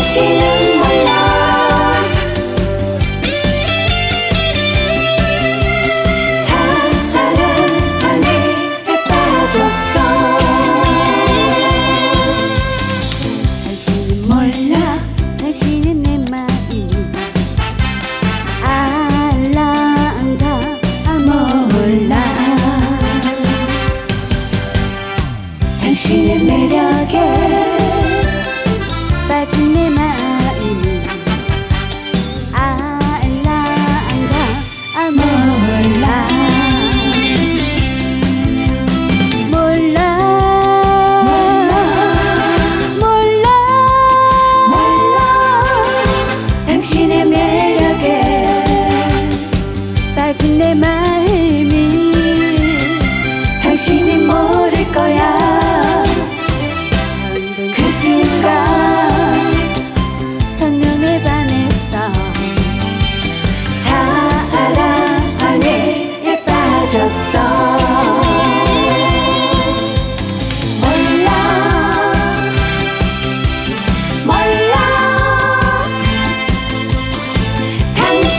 당신은 몰라. 사랑 안에 빠졌어. 당신은 몰라. 당신은 내 마음. 알랑가? 몰라. 당신의 매력에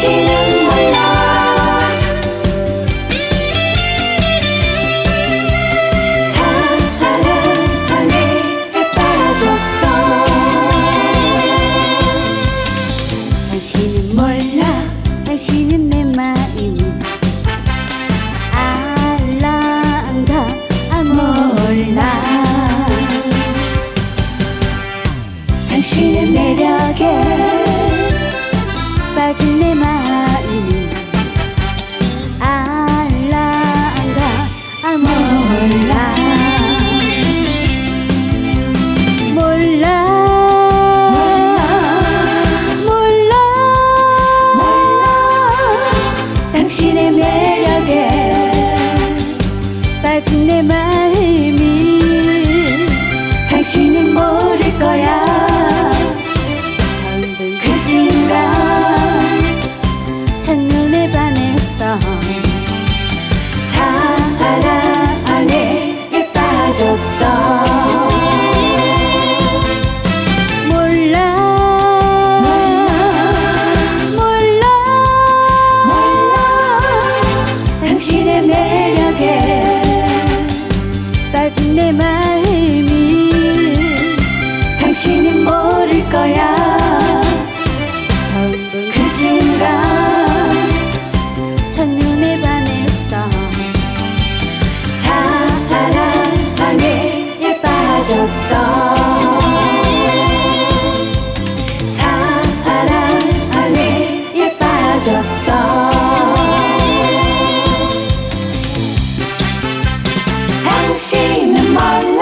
사시는구나 사랑에 빠졌어. 당신은 몰라. 당신은 내 마음 알랑가. 아 몰라. 당신은 매력에 당신의 매력에 빠진 내 마음이 당신은 모를 거야. machine in my life.